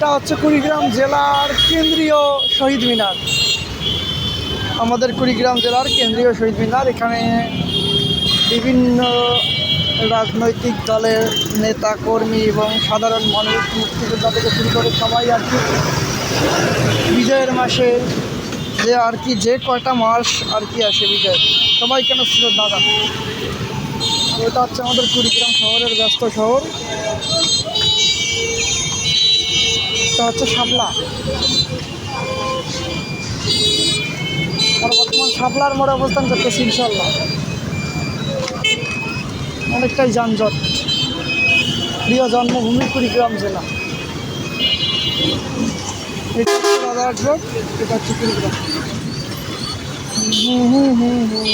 এটা হচ্ছে কুড়িগ্রাম জেলার কেন্দ্রীয় শহীদ মিনার। আমাদের কুড়িগ্রাম জেলার কেন্দ্রীয় শহীদ মিনার। এখানে বিভিন্ন রাজনৈতিক দলের নেতা কর্মী এবং সাধারণ মানুষ মুক্তিযোদ্ধা থেকে শুরু করে সবাই আর কি বিজয়ের মাসে যে আর কি যে কয়টা মাস আর কি আসে বিজয়, সবাই কেন শ্রদ্ধা জানে? এটা হচ্ছে আমাদের কুড়িগ্রাম শহরের ব্যস্ত শহর। এটা হচ্ছে শাপলা। বর্তমান শাপলার মোড়ে অবস্থান করতেছি ইনশাল্লাহ অনেকটাই যানজট। প্রিয় জন্মভূমি কুড়িগ্রাম জেলা। এটা হচ্ছে এটা হচ্ছে কুড়িগ্রাম। হুম হুম হুম হুম।